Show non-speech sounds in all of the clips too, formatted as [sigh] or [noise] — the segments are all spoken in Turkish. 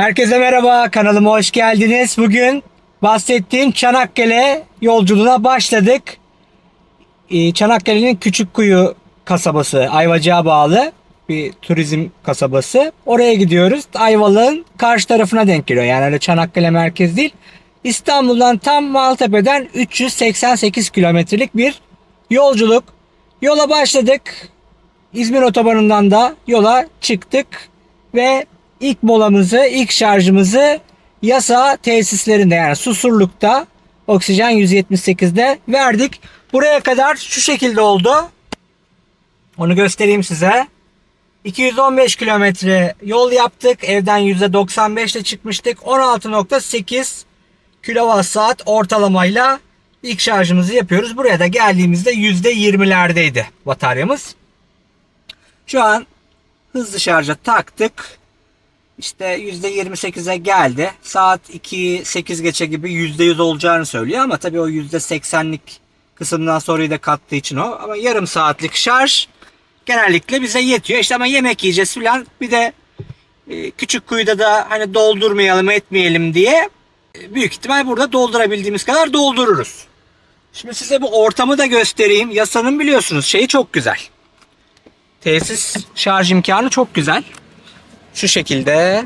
Herkese merhaba, kanalıma hoş geldiniz. Bugün bahsettiğim Çanakkale yolculuğuna başladık. Ee, Çanakkale'nin Küçükkuyu kasabası, Ayvacık'a bağlı bir turizm kasabası. Oraya gidiyoruz. Ayvalık'ın karşı tarafına denk geliyor. Yani öyle Çanakkale merkez değil. İstanbul'dan tam Maltepe'den 388 kilometrelik bir yolculuk. Yola başladık. İzmir otobanından da yola çıktık ve ilk molamızı, ilk şarjımızı Yasa tesislerinde yani Susurluk'ta oksijen 178'de verdik. Buraya kadar şu şekilde oldu. Onu göstereyim size. 215 kilometre yol yaptık. Evden %95 ile çıkmıştık. 16.8 kilowatt saat ortalamayla ilk şarjımızı yapıyoruz. Buraya da geldiğimizde %20'lerdeydi bataryamız. Şu an hızlı şarja taktık. İşte %28'e geldi. Saat 2 8 geçe gibi %100 olacağını söylüyor ama tabii o %80'lik kısımdan sonrayı da kattığı için o. Ama yarım saatlik şarj genellikle bize yetiyor. İşte ama yemek yiyeceğiz filan. Bir de e, küçük kuyuda da hani doldurmayalım etmeyelim diye e, büyük ihtimal burada doldurabildiğimiz kadar doldururuz. Şimdi size bu ortamı da göstereyim. Yasanın biliyorsunuz şeyi çok güzel. Tesis şarj imkanı çok güzel. Şu şekilde.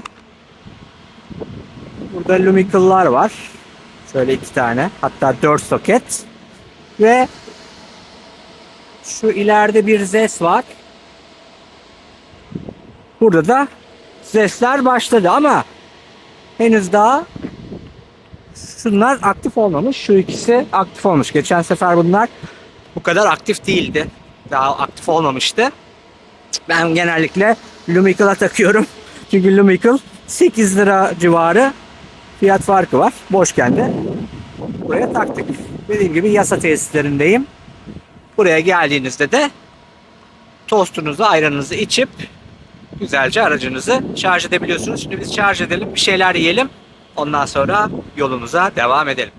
Burada lumical'lar var. Şöyle iki tane. Hatta dört soket. Ve şu ileride bir ZES var. Burada da ZES'ler başladı ama henüz daha şunlar aktif olmamış. Şu ikisi aktif olmuş. Geçen sefer bunlar bu kadar aktif değildi. Daha aktif olmamıştı. Ben genellikle Lumical'a takıyorum. [laughs] Çünkü Lumical 8 lira civarı fiyat farkı var. Boşken de buraya taktık. Dediğim gibi yasa tesislerindeyim. Buraya geldiğinizde de tostunuzu, ayranınızı içip güzelce aracınızı şarj edebiliyorsunuz. Şimdi biz şarj edelim, bir şeyler yiyelim. Ondan sonra yolumuza devam edelim.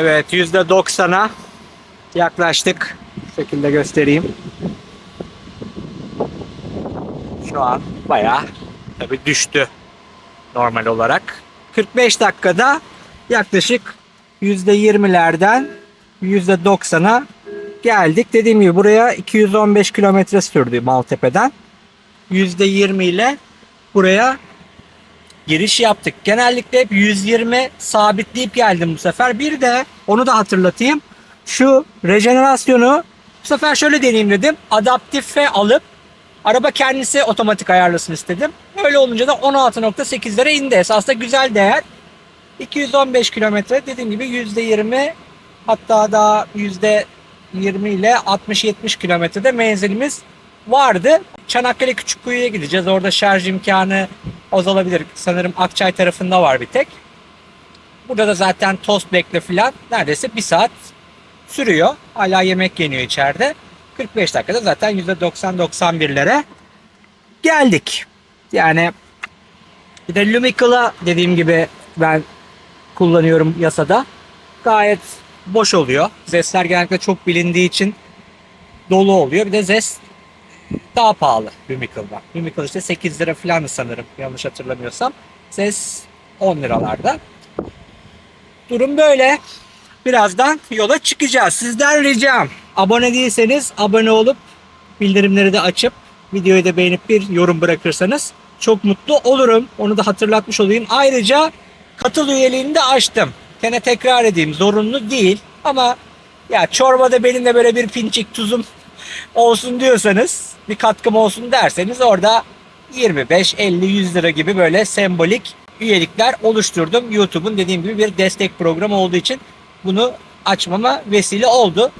Evet %90'a yaklaştık. Bu şekilde göstereyim. Şu an bayağı tabi düştü normal olarak. 45 dakikada yaklaşık %20'lerden %90'a geldik. Dediğim gibi buraya 215 kilometre sürdü Maltepe'den. %20 ile buraya giriş yaptık. Genellikle hep 120 sabitleyip geldim bu sefer. Bir de onu da hatırlatayım. Şu rejenerasyonu bu sefer şöyle deneyeyim dedim. Adaptife alıp araba kendisi otomatik ayarlasın istedim. Öyle olunca da 16.8'lere indi. Esasında güzel değer. 215 kilometre dediğim gibi %20 hatta daha %20 ile 60-70 kilometrede menzilimiz vardı. Çanakkale Küçükkuyu'ya gideceğiz. Orada şarj imkanı azalabilir. Sanırım Akçay tarafında var bir tek. Burada da zaten tost bekle falan neredeyse bir saat sürüyor. Hala yemek yeniyor içeride. 45 dakikada zaten %90-91'lere geldik. Yani bir de Lumical'a dediğim gibi ben kullanıyorum yasada. Gayet boş oluyor. Zesler genellikle çok bilindiği için dolu oluyor. Bir de Zes daha pahalı Lumical'dan. Lumical işte 8 lira falan sanırım yanlış hatırlamıyorsam. Ses 10 liralarda. Durum böyle. Birazdan yola çıkacağız. Sizden ricam abone değilseniz abone olup bildirimleri de açıp videoyu da beğenip bir yorum bırakırsanız çok mutlu olurum. Onu da hatırlatmış olayım. Ayrıca katıl üyeliğini de açtım. Gene tekrar edeyim zorunlu değil ama ya çorbada benim de böyle bir pinçik tuzum olsun diyorsanız bir katkım olsun derseniz orada 25, 50, 100 lira gibi böyle sembolik üyelikler oluşturdum. YouTube'un dediğim gibi bir destek programı olduğu için bunu açmama vesile oldu.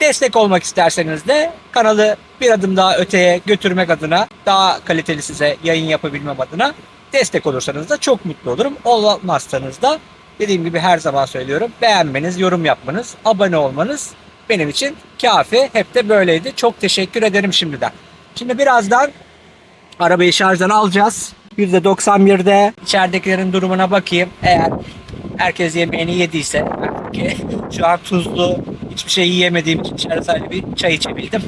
Destek olmak isterseniz de kanalı bir adım daha öteye götürmek adına, daha kaliteli size yayın yapabilmem adına destek olursanız da çok mutlu olurum. Olmazsanız da dediğim gibi her zaman söylüyorum. Beğenmeniz, yorum yapmanız, abone olmanız benim için kafi. Hep de böyleydi. Çok teşekkür ederim şimdiden. Şimdi birazdan arabayı şarjdan alacağız. %91'de içeridekilerin durumuna bakayım. Eğer herkes yemeğini yediyse şu an tuzlu hiçbir şey yiyemediğim için içeride sadece bir çay içebildim.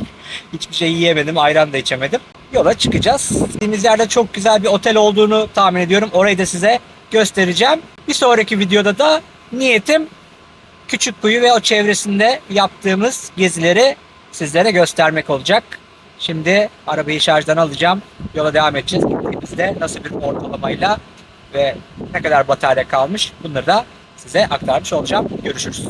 Hiçbir şey yiyemedim, ayran da içemedim. Yola çıkacağız. Gittiğimiz yerde çok güzel bir otel olduğunu tahmin ediyorum. Orayı da size göstereceğim. Bir sonraki videoda da niyetim Küçükkuyu ve o çevresinde yaptığımız gezileri sizlere göstermek olacak. Şimdi arabayı şarjdan alacağım. Yola devam edeceğiz. Gittiğimizde nasıl bir ortalamayla ve ne kadar batarya kalmış bunları da size aktarmış olacağım. Görüşürüz.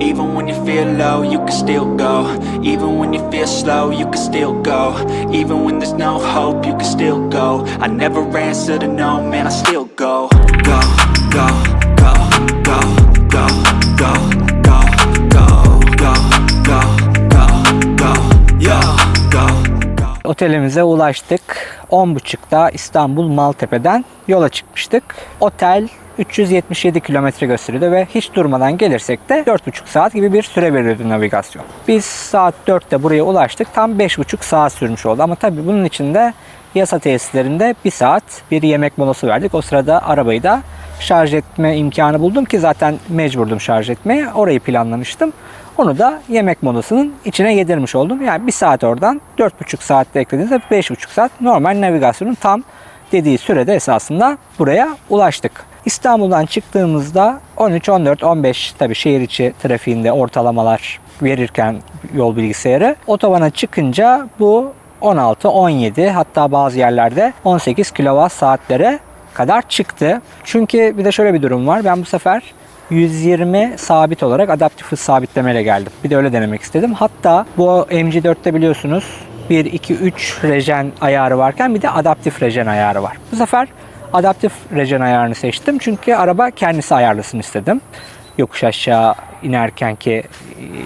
Even when you feel low, you can still go. Even when you feel slow, you can still go. Even when there's no hope, you can still go. I never answer to no, man, I still go. Go, go, Otelimize ulaştık. 10.30'da İstanbul Maltepe'den yola çıkmıştık. Otel 377 kilometre gösteriyordu ve hiç durmadan gelirsek de 4,5 saat gibi bir süre veriyordu navigasyon. Biz saat 4'te buraya ulaştık. Tam 5,5 saat sürmüş oldu. Ama tabii bunun içinde yasa tesislerinde bir saat bir yemek molası verdik. O sırada arabayı da şarj etme imkanı buldum ki zaten mecburdum şarj etmeye. Orayı planlamıştım. Onu da yemek molasının içine yedirmiş oldum. Yani bir saat oradan 4,5 saatte eklediğinizde 5,5 saat normal navigasyonun tam dediği sürede esasında buraya ulaştık. İstanbul'dan çıktığımızda 13, 14, 15 tabii şehir içi trafiğinde ortalamalar verirken yol bilgisayarı otobana çıkınca bu 16, 17 hatta bazı yerlerde 18 kWh saatlere kadar çıktı. Çünkü bir de şöyle bir durum var. Ben bu sefer 120 sabit olarak adaptif hız sabitlemeyle geldim. Bir de öyle denemek istedim. Hatta bu MG4'te biliyorsunuz 1, 2, 3 rejen ayarı varken bir de adaptif rejen ayarı var. Bu sefer adaptif rejen ayarını seçtim. Çünkü araba kendisi ayarlasın istedim. Yokuş aşağı inerkenki e,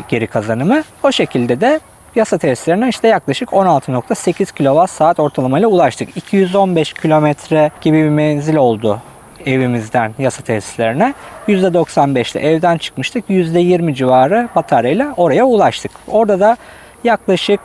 geri kazanımı. O şekilde de yasa testlerine işte yaklaşık 16.8 kWh saat ortalamayla ulaştık. 215 kilometre gibi bir menzil oldu evimizden yasa tesislerine. %95'te evden çıkmıştık. %20 civarı bataryayla oraya ulaştık. Orada da yaklaşık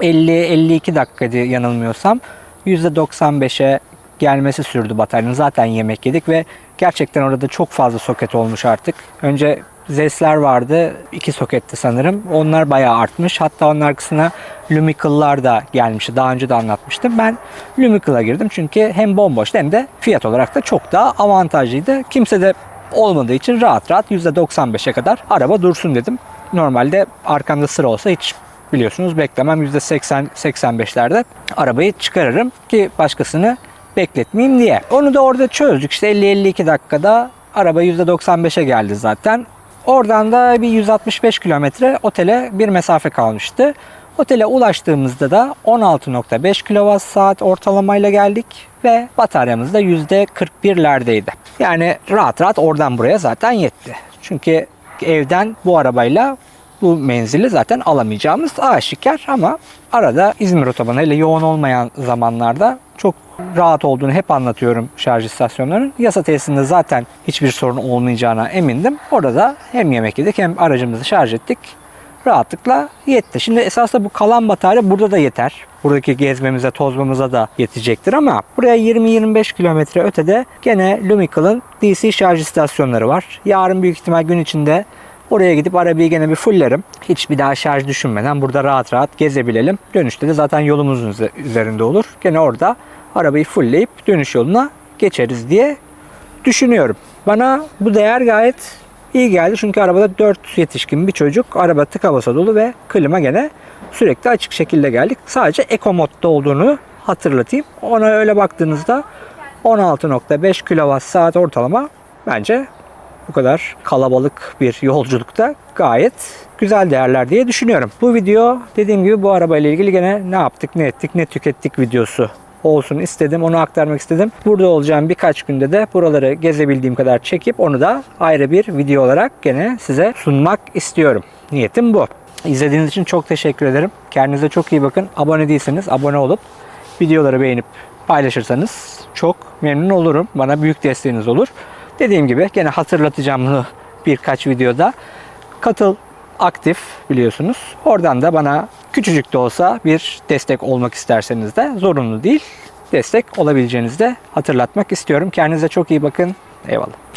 50-52 dakikaydı yanılmıyorsam. %95'e gelmesi sürdü bataryanın. Zaten yemek yedik ve gerçekten orada çok fazla soket olmuş artık. Önce Zesler vardı. iki soketti sanırım. Onlar bayağı artmış. Hatta onun arkasına Lumical'lar da gelmişti. Daha önce de anlatmıştım. Ben Lumical'a girdim çünkü hem bomboştu hem de fiyat olarak da çok daha avantajlıydı. Kimse de olmadığı için rahat rahat %95'e kadar araba dursun dedim. Normalde arkamda sıra olsa hiç biliyorsunuz beklemem %80-85'lerde arabayı çıkarırım ki başkasını bekletmeyeyim diye. Onu da orada çözdük. İşte 50-52 dakikada araba %95'e geldi zaten. Oradan da bir 165 kilometre otele bir mesafe kalmıştı. Otele ulaştığımızda da 16.5 kWh ortalamayla geldik ve bataryamız da %41'lerdeydi. Yani rahat rahat oradan buraya zaten yetti. Çünkü evden bu arabayla bu menzili zaten alamayacağımız aşikar ama arada İzmir otobanı ile yoğun olmayan zamanlarda çok rahat olduğunu hep anlatıyorum şarj istasyonlarının. Yasa tesisinde zaten hiçbir sorun olmayacağına emindim. Orada da hem yemek yedik hem aracımızı şarj ettik. Rahatlıkla yetti. Şimdi esasında bu kalan batarya burada da yeter. Buradaki gezmemize, tozmamıza da yetecektir ama buraya 20-25 kilometre ötede gene Lumical'ın DC şarj istasyonları var. Yarın büyük ihtimal gün içinde Oraya gidip arabayı gene bir fullerim. Hiç bir daha şarj düşünmeden burada rahat rahat gezebilelim. Dönüşte de zaten yolumuzun üze- üzerinde olur. Gene orada arabayı fullleyip dönüş yoluna geçeriz diye düşünüyorum. Bana bu değer gayet iyi geldi. Çünkü arabada 4 yetişkin bir çocuk. Araba tıka basa dolu ve klima gene sürekli açık şekilde geldik. Sadece Eco modda olduğunu hatırlatayım. Ona öyle baktığınızda 16.5 kWh saat ortalama bence bu kadar kalabalık bir yolculukta gayet güzel değerler diye düşünüyorum. Bu video dediğim gibi bu arabayla ilgili gene ne yaptık, ne ettik, ne tükettik videosu olsun istedim. Onu aktarmak istedim. Burada olacağım birkaç günde de buraları gezebildiğim kadar çekip onu da ayrı bir video olarak gene size sunmak istiyorum. Niyetim bu. İzlediğiniz için çok teşekkür ederim. Kendinize çok iyi bakın. Abone değilseniz abone olup videoları beğenip paylaşırsanız çok memnun olurum. Bana büyük desteğiniz olur. Dediğim gibi gene hatırlatacağım bunu birkaç videoda. Katıl aktif biliyorsunuz. Oradan da bana küçücük de olsa bir destek olmak isterseniz de zorunlu değil. Destek olabileceğinizi de hatırlatmak istiyorum. Kendinize çok iyi bakın. Eyvallah.